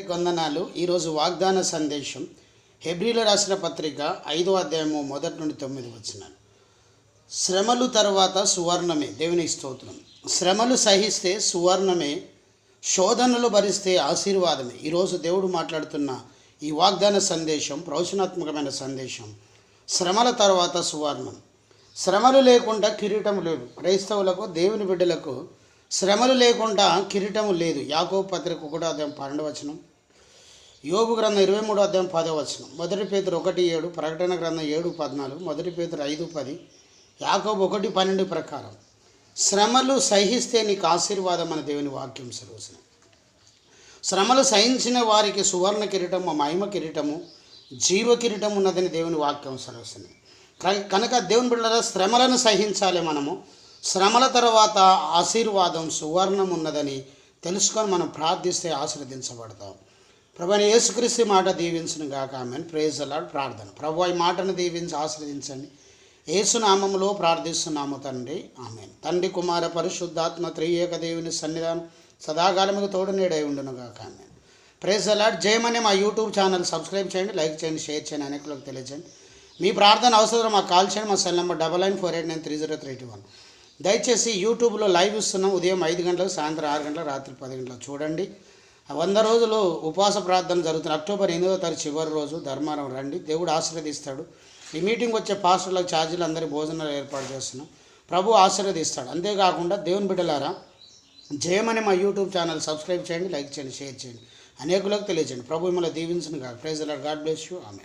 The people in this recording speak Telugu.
వందనాలు. ఈరోజు వాగ్దాన సందేశం హెబ్రిలో రాసిన పత్రిక ఐదో అధ్యాయము మొదటి నుండి తొమ్మిది వచ్చినాను శ్రమలు తర్వాత సువర్ణమే. దేవుని స్తోత్రం. శ్రమలు సహిస్తే సువర్ణమే శోధనలు భరిస్తే ఆశీర్వాదమే. ఈరోజు దేవుడు మాట్లాడుతున్న ఈ వాగ్దాన సందేశం ప్రవచనాత్మకమైన సందేశం శ్రమల తర్వాత సువర్ణం. శ్రమలు లేకుండా కిరీటం లేదు క్రైస్తవులకు దేవుని బిడ్డలకు శ్రమలు లేకుండా కిరీటం లేదు. యాకో పత్రిక ఒకటో అధ్యాయం పన్నెండు వచనం. యోగు గ్రంథం ఇరవై మూడో అధ్యాయం పదో వచనం. మొదటి పేతురు ఒకటి ఏడు ప్రకటన గ్రంథం ఏడు పద్నాలుగు మొదటి పేతురు ఐదు పది యాకోబు ఒకటి పన్నెండు ప్రకారం. శ్రమలు సహిస్తే నీకు ఆశీర్వాదం అని దేవుని వాక్యం సెలవుసిన శ్రమలు సహించిన వారికి సువర్ణ కిరీటము మహిమ కిరీటము జీవ కిరీటం ఉన్నదని దేవుని వాక్యం సెలవుస్తుంది కనుక దేవుని బిడ్డల శ్రమలను సహించాలి మనము. శ్రమల తర్వాత ఆశీర్వాదం సువర్ణం ఉన్నదని తెలుసుకొని మనం ప్రార్థిస్తే ఆశీర్వదించబడతాం. ప్రభు యేసుక్రీస్తు మాట దీవించను గాక. ఆమెను ప్రేజ్ అలాడు ప్రార్థన. ప్రభు ఈ మాటను దీవించి ఆశ్రదించండి ఏసునామములో ప్రార్థిస్తున్నాము తండ్రి. ఆమె తండ్రి కుమార పరిశుద్ధాత్మ త్రియేక దేవుని సన్నిధానం సదాకాలముకు తోడు నీడై ఉండును గాక. ఆమె ప్రేజ్ అలాడ్ జయమని మా యూట్యూబ్ ఛానల్ సబ్స్క్రైబ్ చేయండి లైక్ చేయండి షేర్ చేయండి అనేకులకు తెలియజేయండి. మీ ప్రార్థన అవసరం మాకు కాల్ చేయండి మా cell number double nine four eight nine three zero three two one. దయచేసి యూట్యూబ్లో లైవ్ ఇస్తున్నాం. ఉదయం ఐదు గంటలకు సాయంత్రం ఆరు గంటల రాత్రి పది గంటలకు చూడండి. వంద రోజులు ఉపవాస ప్రార్థన జరుగుతుంది. అక్టోబర్ ఎనిమిదవ తారీఖు చివరి రోజు ధర్మారం రండి. దేవుడు ఆశీర్వదిస్తాడు. ఈ మీటింగ్ వచ్చే పాస్టర్లకు ఛార్జీలు అందరి భోజనాలు ఏర్పాటు చేస్తున్నాం. ప్రభు ఆశీర్వదిస్తాడు. అంతేకాకుండా దేవుని బిడ్డలారా జయమని మా యూట్యూబ్ ఛానల్ సబ్స్క్రైబ్ చేయండి లైక్ చేయండి షేర్ చేయండి. అనేకులకు తెలియజేయండి. ప్రభు మిమ్మల్ని దీవించిన కాదు ప్రైజ్ గాడ్ బ్లెస్ యూ. ఆమె